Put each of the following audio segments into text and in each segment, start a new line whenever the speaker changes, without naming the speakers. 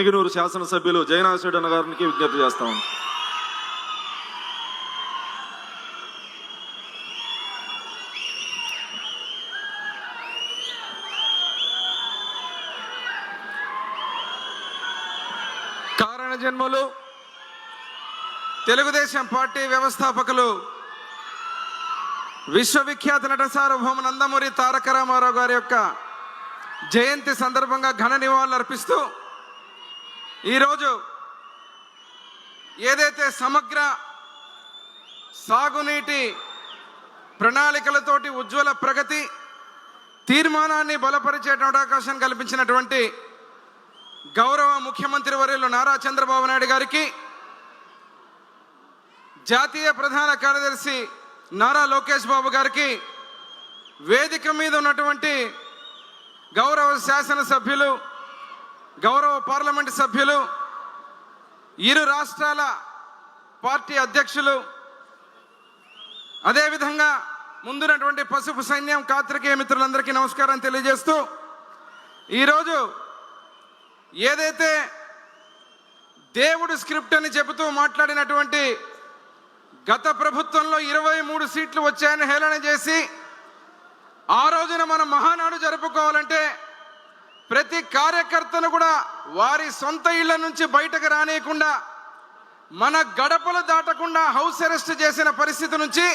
ఎమ్మిగినూరు శాసనసభ్యులు జయనాశుడు గారికి విజ్ఞప్తి చేస్తాం
కారణ జన్మలు తెలుగుదేశం పార్టీ వ్యవస్థాపకులు విశ్వవిఖ్యాత నట సార్వభౌమ నందమూరి తారక రామారావు గారి యొక్క జయంతి సందర్భంగా ఘన నివాళులు అర్పిస్తూ ఈరోజు ఏదైతే సమగ్ర సాగునీటి ప్రణాళికలతోటి ఉజ్వల ప్రగతి తీర్మానాన్ని బలపరిచేటువంటి అవకాశం కల్పించినటువంటి గౌరవ ముఖ్యమంత్రి వర్యులు నారా చంద్రబాబు నాయుడు గారికి జాతీయ ప్రధాన కార్యదర్శి నారా లోకేష్ బాబు గారికి వేదిక మీద ఉన్నటువంటి గౌరవ శాసనసభ్యులు గౌరవ పార్లమెంటు సభ్యులు ఇరు రాష్ట్రాల పార్టీ అధ్యక్షులు అదేవిధంగా ముందున్నటువంటి పసుపు సైన్యం కాత్రికేయ మిత్రులందరికీ నమస్కారం తెలియజేస్తూ ఈరోజు ఏదైతే దేవుడు స్క్రిప్ట్ అని చెబుతూ మాట్లాడినటువంటి గత ప్రభుత్వంలో ఇరవై మూడు సీట్లు వచ్చాయని హేళన చేసి ఆ రోజున మనం మహానాడు జరుపుకోవాలంటే ప్రతి కార్యకర్తను కూడా వారి సొంత ఇళ్ళ నుంచి బయటకు రానియకుండా మన గడపలు దాటకుండా హౌస్ అరెస్ట్ చేసిన పరిస్థితి నుంచి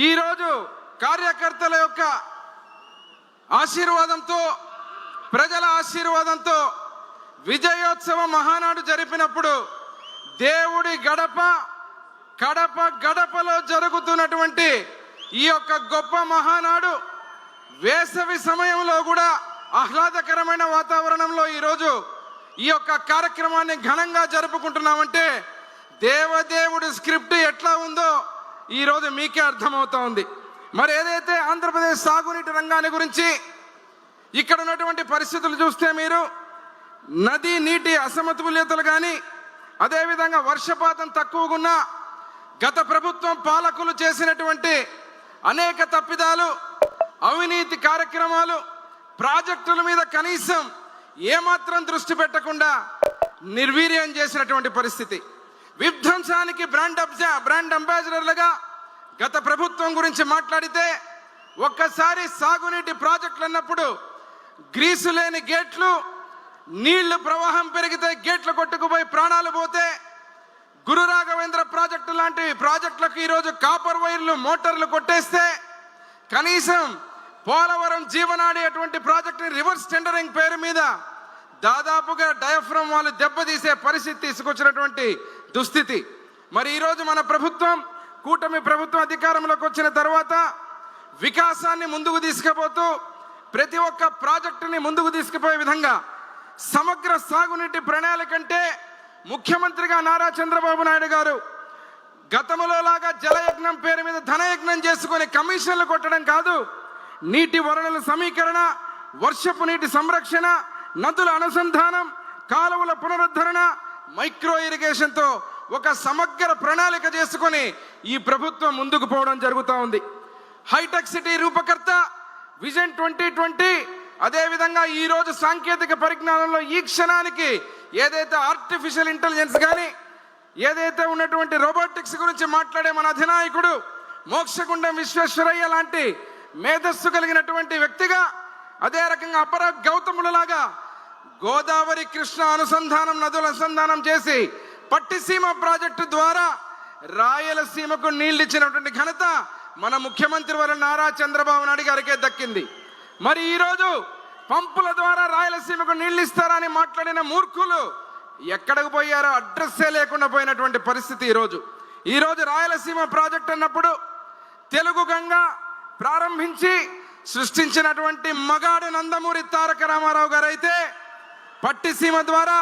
ఈరోజు కార్యకర్తల యొక్క ఆశీర్వాదంతో ప్రజల ఆశీర్వాదంతో విజయోత్సవ మహానాడు జరిపినప్పుడు దేవుడి గడప కడప గడపలో జరుగుతున్నటువంటి ఈ యొక్క గొప్ప మహానాడు వేసవి సమయంలో కూడా ఆహ్లాదకరమైన వాతావరణంలో ఈరోజు ఈ యొక్క కార్యక్రమాన్ని ఘనంగా జరుపుకుంటున్నామంటే దేవదేవుడి స్క్రిప్ట్ ఎట్లా ఉందో ఈరోజు మీకే అర్థమవుతా ఉంది. మరి ఏదైతే ఆంధ్రప్రదేశ్ సాగునీటి రంగాన్ని గురించి ఇక్కడ ఉన్నటువంటి పరిస్థితులు చూస్తే మీరు నది నీటి అసమతుల్యతలు కానీ అదేవిధంగా వర్షపాతం తక్కువగా ఉన్న గత ప్రభుత్వం పాలకులు చేసినటువంటి అనేక తప్పిదాలు అవినీతి కార్యక్రమాలు ప్రాజెక్టుల మీద కనీసం ఏమాత్రం దృష్టి పెట్టకుండా నిర్వీర్యం చేసినటువంటి పరిస్థితి. విధ్వంసానికి బ్రాండ్ అబ్జా బ్రాండ్ అంబాసిడర్లుగా గత ప్రభుత్వం గురించి మాట్లాడితే ఒక్కసారి సాగునీటి ప్రాజెక్టులు అన్నప్పుడు గ్రీసు లేని గేట్లు నీళ్ళు ప్రవాహం పెరిగితే గేట్లు కొట్టుకుపోయి ప్రాణాలు పోతే గురు రాఘవేంద్ర ప్రాజెక్టు లాంటి ప్రాజెక్టులకు ఈరోజు కాపర్ వైర్లు మోటార్లు కొట్టేస్తే కనీసం పోలవరం జీవనాడి అటువంటి ప్రాజెక్టుని రివర్స్ టెండరింగ్ పేరు మీద దాదాపుగా డయాఫ్రమ్ వాళ్ళు దెబ్బతీసే పరిస్థితి తీసుకొచ్చినటువంటి దుస్థితి. మరి ఈరోజు మన ప్రభుత్వం కూటమి ప్రభుత్వం అధికారంలోకి వచ్చిన తర్వాత వికాసాన్ని ముందుకు తీసుకుపోతూ ప్రతి ఒక్క ప్రాజెక్టుని ముందుకు తీసుకుపోయే విధంగా సమగ్ర సాగునీటి ప్రణాళిక అంటే ముఖ్యమంత్రిగా నారా చంద్రబాబు నాయుడు గారు గతంలో లాగా జలయజ్ఞం పేరు మీద ధనయజ్ఞం చేసుకొని కమిషన్లు కొట్టడం కాదు నీటి వనరుల సమీకరణ వర్షపు నీటి సంరక్షణ నదుల అనుసంధానం కాలువల పునరుద్ధరణ మైక్రో ఇరిగేషన్తో ఒక సమగ్ర ప్రణాళిక చేసుకొని ఈ ప్రభుత్వం ముందుకు పోవడం జరుగుతూ ఉంది. హైటెక్ సిటీ రూపకర్త విజన్ ట్వంటీ ట్వంటీ అదేవిధంగా ఈరోజు సాంకేతిక పరిజ్ఞానంలో ఈ క్షణానికి ఏదైతే ఆర్టిఫిషియల్ ఇంటెలిజెన్స్ కానీ ఏదైతే ఉన్నటువంటి రోబోటిక్స్ గురించి మాట్లాడే మన అధినాయకుడు మోక్షగుండం విశ్వేశ్వరయ్య లాంటి మేధస్సు కలిగినటువంటి వ్యక్తిగా అదే రకంగా అపర గౌతములలాగా గోదావరి కృష్ణ అనుసంధానం నదుల అనుసంధానం చేసి పట్టిసీమ ప్రాజెక్టు ద్వారా రాయలసీమకు నీళ్ళు ఇచ్చినటువంటి ఘనత మన ముఖ్యమంత్రి వారు నారా చంద్రబాబు నాయుడు గారికే దక్కింది. మరి ఈరోజు పంపుల ద్వారా రాయలసీమకు నీళ్ళు ఇస్తారని మాట్లాడిన మూర్ఖులు ఎక్కడికి పోయారో అడ్రస్సే లేకుండా పోయినటువంటి పరిస్థితి ఈరోజు. ఈరోజు రాయలసీమ ప్రాజెక్ట్ అన్నప్పుడు తెలుగు గంగ ప్రారంభించి సృష్టించినటువంటి మగాడు నందమూరి తారక రామారావు గారు అయితే పట్టిసీమ ద్వారా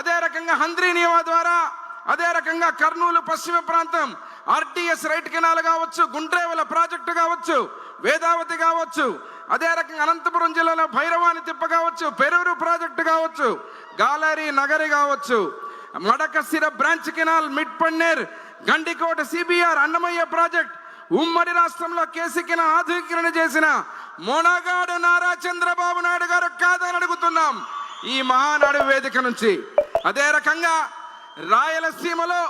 అదే రకంగా హంద్రీనియవా ద్వారా అదే రకంగా కర్నూలు పశ్చిమ ప్రాంతం ఆర్టీఎస్ రైట్ కెనాల్ కావచ్చు గుండ్రేవల ప్రాజెక్టు కావచ్చు వేదావతి కావచ్చు అదే రకంగా అనంతపురం జిల్లాలో భైరవాని తిప్ప కావచ్చు పెరూరు ప్రాజెక్టు కావచ్చు గాలరీ నగరి కావచ్చు Madakasira branch canal mid Penner Gandikota CBR Annamayya project ఉమ్మడి రాష్ట్రంలో కేసీకిన ఆధునీకరణ చేసిన మొనగాడు నారా చంద్రబాబు నాయుడు గారు కాదని అడుగుతున్నాం. ఈ మహానాడు వేదిక నుంచి అదే రకంగా రాయలసీమలో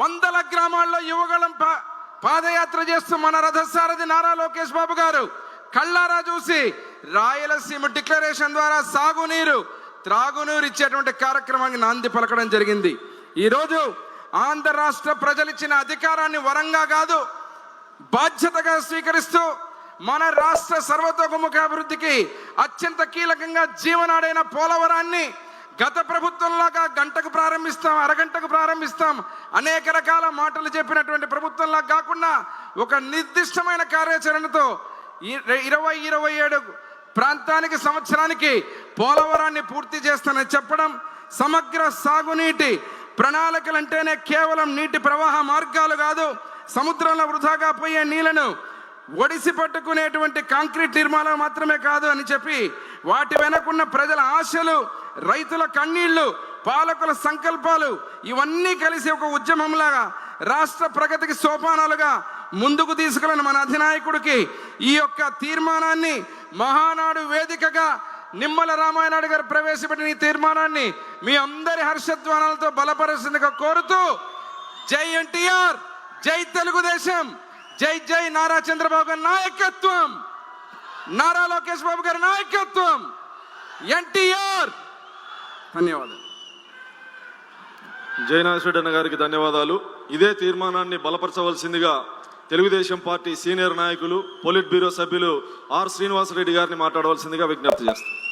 వందల గ్రామాల్లో యువగళం పా- పాదయాత్ర చేస్తూ మన రథసారథి నారా లోకేష్ బాబు గారు కళ్ళారా చూసి రాయలసీమ డిక్లరేషన్ ద్వారా సాగునీరు త్రాగునీరు ఇచ్చేటువంటి కార్యక్రమానికి నాంది పలకడం జరిగింది. ఈరోజు ఆంధ్ర రాష్ట్ర ప్రజలు ఇచ్చిన అధికారాన్ని వరంగా కాదు బాధ్యతగా స్వీకరిస్తూ మన రాష్ట్ర సర్వతోముఖ అభివృద్ధికి అత్యంత కీలకంగా జీవనాడైన పోలవరాన్ని గత ప్రభుత్వంలాగా గంటకు ప్రారంభిస్తాం అరగంటకు ప్రారంభిస్తాం. అనేక రకాల మాటలు చెప్పినటువంటి ప్రభుత్వంలా కాకుండా ఒక నిర్దిష్టమైన కార్యాచరణతో ఇరవై ఇరవై ఏడు ప్రాంతానికి సంవత్సరానికి పోలవరాన్ని పూర్తి చేస్తానని చెప్పడం సమగ్ర సాగునీటి ప్రణాళికలు అంటేనే కేవలం నీటి ప్రవాహ మార్గాలు కాదు సముద్రంలో వృధాగా పోయే నీళ్ళను ఒడిసి పట్టుకునేటువంటి కాంక్రీట్ నిర్మాణం మాత్రమే కాదు అని చెప్పి వాటి వెనకున్న ప్రజల ఆశలు రైతుల కన్నీళ్ళు పాలకుల సంకల్పాలు ఇవన్నీ కలిసి ఒక ఉద్యమంలాగా రాష్ట్ర ప్రగతికి సోపానాలుగా ముందుకు తీసుకెళ్ళిన మన అధినాయకుడికి ఈ యొక్క తీర్మానాన్ని మహానాడు వేదికగా నిమ్మల రామాయణాడు గారు ప్రవేశపెట్టిన ఈ తీర్మానాన్ని మీ అందరి హర్షధ్వానాలతో బలపరుస్తుందిగా కోరుతూ జై ఎన్టీఆర్! జై తెలుగుదేశం జై జై నారా చంద్రబాబు గారి నాయకత్వం. నారా లోకేష్ బాబు గారి నాయకత్వం. ఎన్టీఆర్. ధన్యవాదాలు.
జయనాథ్ అన్న గారికి ధన్యవాదాలు. ఇదే తీర్మానాన్ని బలపరచవలసిందిగా తెలుగుదేశం పార్టీ సీనియర్ నాయకులు పొలిట్ బ్యూరో సభ్యులు ఆర్ శ్రీనివాసరెడ్డి గారిని మాట్లాడవలసిందిగా విజ్ఞప్తి చేస్తారు